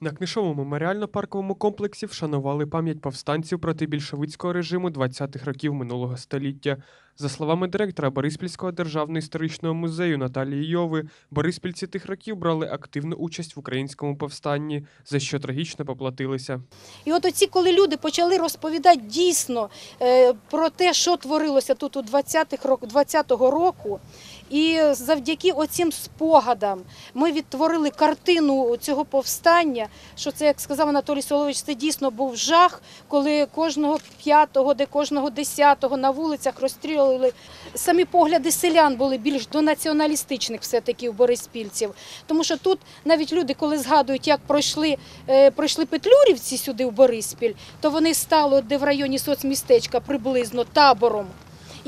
На книшовому меморіально-парковому комплексі вшанували пам'ять повстанців проти більшовицького режиму 20-х років минулого століття. За словами директора Бориспільського державного історичного музею Наталії Йови, бориспільці тих років брали активну участь в українському повстанні, за що трагічно поплатилися. І от оці, коли люди почали розповідати дійсно е, про те, що творилося тут у 20-х рок, 20-го року, і завдяки оцим спогадам ми відтворили картину цього повстання, що це, як сказав Анатолій Солович, це дійсно був жах, коли кожного п'ятого, де кожного десятого на вулицях розстрілювали. Самі погляди селян були більш до націоналістичних все-таки в Бориспільців. Тому що тут навіть люди, коли згадують, як пройшли, е, пройшли петлюрівці сюди в Бориспіль, то вони стали де в районі соцмістечка приблизно табором.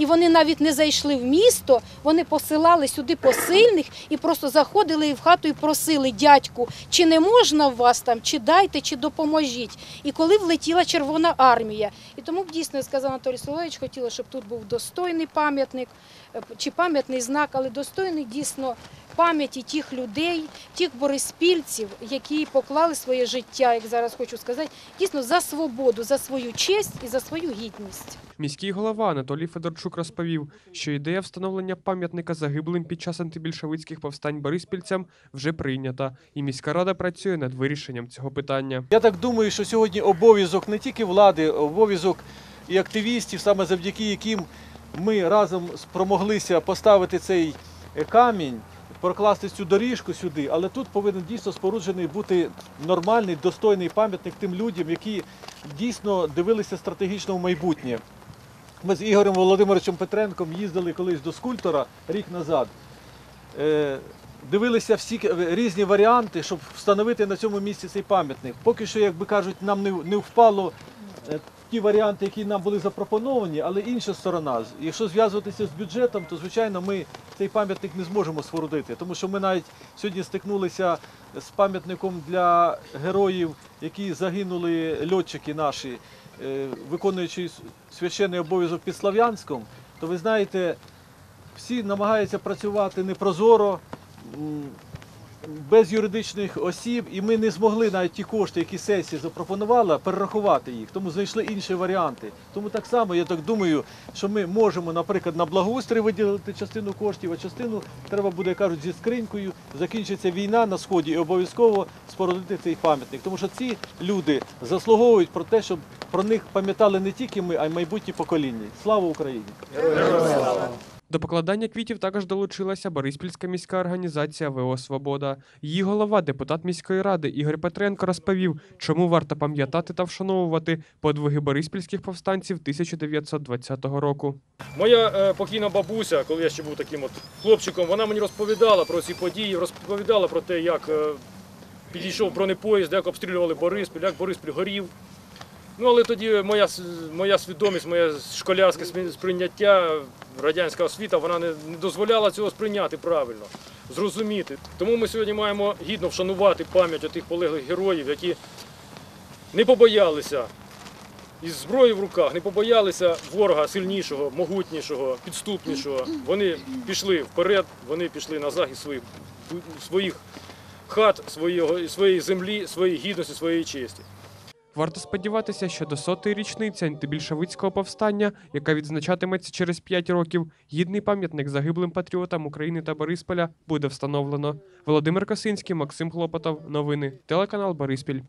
І вони навіть не зайшли в місто, вони посилали сюди посильних і просто заходили в хату і просили дядьку, чи не можна в вас там, чи дайте, чи допоможіть. І коли влетіла Червона армія. І тому б дійсно, сказав Анатолій Солович, хотіла, щоб тут був достойний пам'ятник е, чи пам'ятний знак, але достойний дійсно пам'яті тих людей, тих бориспільців, які поклали своє життя, як зараз хочу сказати, дійсно за свободу, за свою честь і за свою гідність. Міський голова Анатолій Федорчук розповів, що ідея встановлення пам'ятника загиблим під час антибільшовицьких повстань бориспільцям вже прийнята, і міська рада працює над вирішенням цього питання. Я так думаю, що сьогодні обов'язок не тільки влади, обов'язок і активістів, саме завдяки яким ми разом спромоглися поставити цей камінь, прокласти цю доріжку сюди, але тут повинен дійсно споруджений бути нормальний, достойний пам'ятник тим людям, які дійсно дивилися стратегічно в майбутнє. Ми з Ігорем Володимировичем Петренком їздили колись до скульптора рік назад. Е, Дивилися всі різні варіанти, щоб встановити на цьому місці цей пам'ятник. Поки що, як би кажуть, нам не, не впало е, ті варіанти, які нам були запропоновані, але інша сторона, якщо зв'язуватися з бюджетом, то звичайно ми цей пам'ятник не зможемо спорудити, тому що ми навіть сьогодні стикнулися з пам'ятником для героїв, які загинули льотчики наші, е, виконуючи священний обов'язок під Слов'янськом, то ви знаєте, всі намагаються працювати непрозоро, без юридичних осіб, і ми не змогли навіть ті кошти, які сесія запропонувала, перерахувати їх. Тому знайшли інші варіанти. Тому так само я так думаю, що ми можемо, наприклад, на благоустрій виділити частину коштів, а частину треба буде, кажуть, зі скринькою. Закінчиться війна на сході і обов'язково спорудити цей пам'ятник. Тому що ці люди заслуговують про те, щоб про них пам'ятали не тільки ми, а й майбутні покоління. Слава Україні! До покладання квітів також долучилася Бориспільська міська організація ВО Свобода. Її голова, депутат міської ради Ігор Петренко розповів, чому варто пам'ятати та вшановувати подвиги бориспільських повстанців 1920 року. Моя е, покійна бабуся, коли я ще був таким от хлопчиком, вона мені розповідала про ці події, розповідала про те, як е, підійшов бронепоїзд, як обстрілювали Бориспіль, як Бориспіль горів. Ну, але тоді моя, моя свідомість, моє школярське сприйняття, радянська освіта, вона не, не дозволяла цього сприйняти правильно, зрозуміти. Тому ми сьогодні маємо гідно вшанувати пам'ять тих полеглих героїв, які не побоялися із зброєю в руках, не побоялися ворога сильнішого, могутнішого, підступнішого. Вони пішли вперед, вони пішли на захист своїх, своїх хат, своєї землі, своєї гідності, своєї честі. Варто сподіватися, що до сотої річниці антибільшовицького повстання, яка відзначатиметься через 5 років, гідний пам'ятник загиблим патріотам України та Борисполя буде встановлено. Володимир Косинський, Максим Хлопотов. Новини. Телеканал Бориспіль.